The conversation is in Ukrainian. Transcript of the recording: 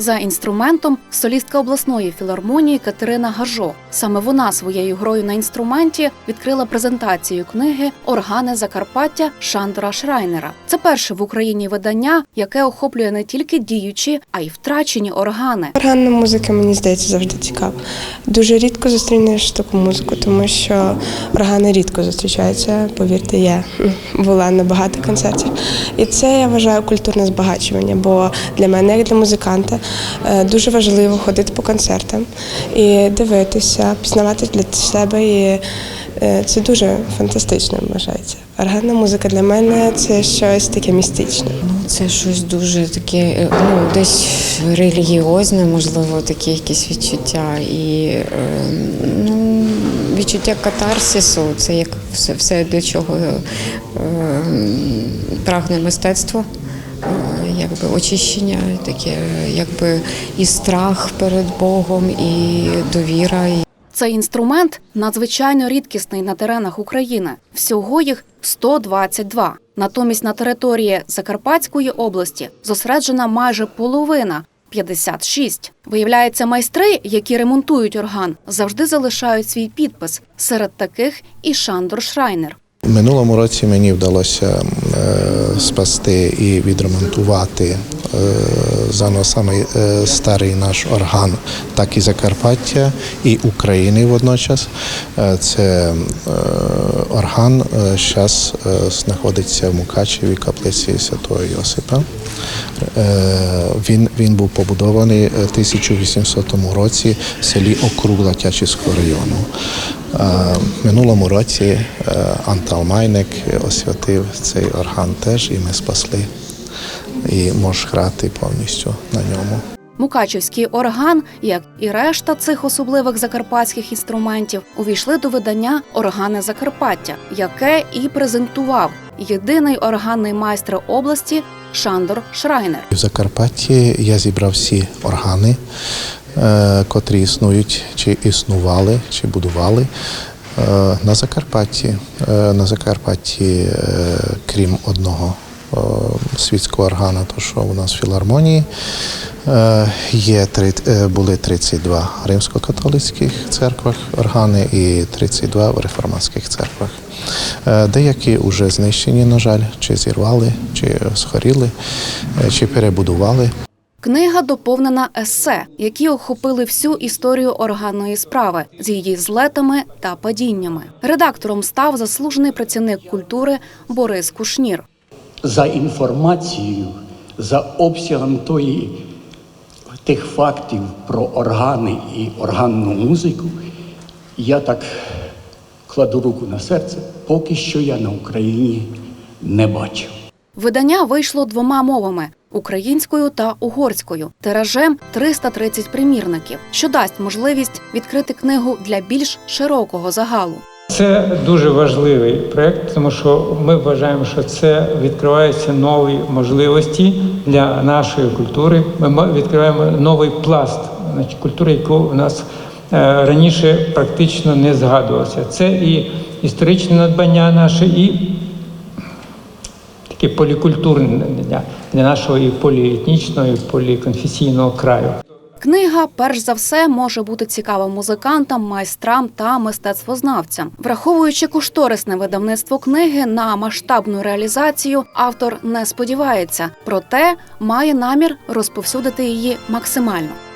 За інструментом солістка обласної філармонії Катерина Гажо. Саме вона своєю грою на інструменті відкрила презентацію книги Органи Закарпаття Шандора Шрайнера. Це перше в Україні видання, яке охоплює не тільки діючі, а й втрачені органи. Органна музика мені здається завжди цікава. Дуже рідко зустрінеш таку музику, тому що органи рідко зустрічаються. Повірте, я була на багато концертів. І це я вважаю культурне збагачування, бо для мене, як для музиканта, дуже важливо ходити по концертам і дивитися, пізнавати для себе. І е, це дуже фантастично вважається. Органна музика для мене це щось таке містичне. Ну, це щось дуже таке, е, ну, десь релігіозне, можливо, такі якісь відчуття. І е, ну, відчуття катарсису це як все, все для чого е, прагне мистецтво. Е, Якби очищення, таке, якби і страх перед Богом, і довіра. Цей інструмент надзвичайно рідкісний на теренах України. Всього їх 122. Натомість на території Закарпатської області зосереджена майже половина 56. Виявляється, майстри, які ремонтують орган, завжди залишають свій підпис. Серед таких і Шандор Шрайнер. Минулому році мені вдалося е, спасти і відремонтувати е, саме е, старий наш орган, так і Закарпаття, і України водночас. Це орган зараз знаходиться в Мукачеві, каплиці Святого Йосипа. Він, він був побудований в 1800 році в селі Округла Тячівського району. Е, минулому році е, Антал Майник освятив цей орган теж, і ми спасли. І можеш грати повністю на ньому. Мукачівський орган, як і решта цих особливих закарпатських інструментів, увійшли до видання Органи Закарпаття, яке і презентував єдиний органний майстер області Шандор Шрайнер. В Закарпатті я зібрав всі органи, котрі існують, чи існували, чи будували. е, На Закарпатті, Е, на Закарпатті, е, крім одного е, світського органа, то що у нас в філармонії, е, є е, були 32 римсько-католицьких церквах органи і 32 в реформатських церквах. Е, Деякі вже знищені, на жаль, чи зірвали, чи згоріли, е, чи перебудували. Книга доповнена есе, які охопили всю історію органної справи з її злетами та падіннями. Редактором став заслужений працівник культури Борис Кушнір. за інформацією, за обсягом тої, тих фактів про органи і органну музику, я так кладу руку на серце, поки що я на Україні не бачив. Видання вийшло двома мовами українською та угорською, тиражем 330 примірників, що дасть можливість відкрити книгу для більш широкого загалу. Це дуже важливий проект, тому що ми вважаємо, що це відкриваються нові можливості для нашої культури. Ми відкриваємо новий пласт значить, культури, яку у нас е, раніше практично не згадувалося. Це і історичне надбання наше, і таке полікультурне для, нашого і поліетнічного, і поліконфесійного краю. Книга, перш за все, може бути цікава музикантам, майстрам та мистецтвознавцям. Враховуючи кошторисне видавництво книги на масштабну реалізацію, автор не сподівається, проте має намір розповсюдити її максимально.